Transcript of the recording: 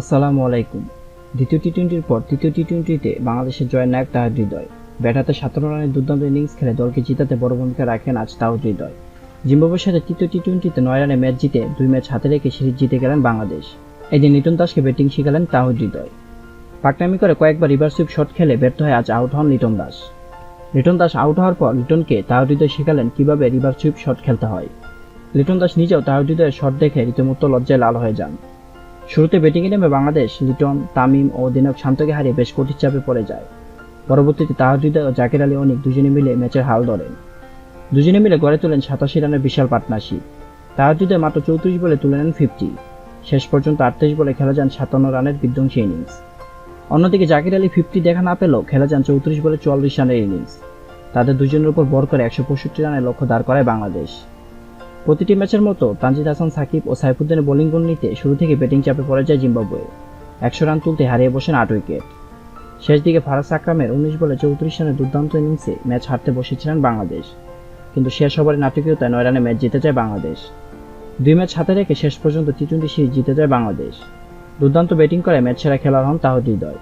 আসসালামু আলাইকুম। দ্বিতীয় টি টোয়েন্টির পর তৃতীয় টি টোয়েন্টিতে বাংলাদেশের জয়ের নায়ক তাহিদ হৃদয়। ব্যাটাতে সতেরো রানের দুর্দান্ত ইনিংস খেলে দলকে জিতাতে বড় ভূমিকা রাখেন আজ তাহিদ হৃদয়। জিম্বাবুয়ের সাথে তৃতীয় টি টোয়েন্টিতে নয় রানে ম্যাচ জিতে দুই ম্যাচ হাতে রেখে সিরিজ জিতে গেলেন বাংলাদেশ। এদিন লিটন দাসকে ব্যাটিং শিখালেন তাহিদ হৃদয়। পাকনামি করে কয়েকবার রিভার্স সুইপ শট খেলে ব্যর্থ হয়ে আজ আউট হন লিটন দাস। লিটন দাস আউট হওয়ার পর লিটনকে তাহিদ হৃদয় শেখালেন কীভাবে রিভার্স সুইপ শট খেলতে হয়। লিটন দাস নিজেও তাহিদ হৃদয়ের শট দেখে রীতিমতো লজ্জায় লাল হয়ে যান। শুরুতে ব্যাটিংয়ে নেমে বাংলাদেশ লিটন, তামিম ও অধিনায়ক শান্তকে হারিয়ে বেশ কঠিন চাপে পড়ে যায়। পরবর্তীতে তাহাজুদা ও জাকির আলী অনিক দুজনে মিলে ম্যাচের হাল ধরেন। দুজনে মিলে গড়ে তোলেন সাতাশি রানের বিশাল পার্টনারশিপ তাহাজুদে মাত্র চৌত্রিশ বলে তুলে নেন ফিফটি। শেষ পর্যন্ত আটত্রিশ বলে খেলা যান সাতান্ন রানের বিধ্বংসী ইনিংস। অন্যদিকে জাকির আলী ফিফটি দেখা না পেলেও খেলা যান চৌত্রিশ বলে চুয়াল্লিশ রানের ইনিংস। তাদের দুজনের উপর বর করে একশো পঁয়ষট্টি রানের লক্ষ্য দাঁড় করায় বাংলাদেশ। প্রতিটি ম্যাচের মতো তানজিদ হাসান, সাকিব ও সাইফুদ্দিনের বোলিং গণনিতে শুরু থেকে ব্যাটিং চাপে পড়ে যায় জিম্বাবুয়ে। একশো রান তুলতে হারিয়ে বসেন আট উইকেট। শেষ দিকে ফারাজ আকরামের উনিশ বলে চৌত্রিশ রানের দুর্দান্ত ইনিংসে ম্যাচ হারতে বসেছিলেন বাংলাদেশ। কিন্তু শেষ ওভারে নাটকীয়তায় নয় রানে ম্যাচ জিতে যায় বাংলাদেশ। দুই ম্যাচ হাতে রেখে শেষ পর্যন্ত টি টোয়েন্টি সিরিজ জিতে যায় বাংলাদেশ। দুর্দান্ত ব্যাটিং করে ম্যাচ সেরা খেলোয়াড় হন তাহিদ হৃদয়।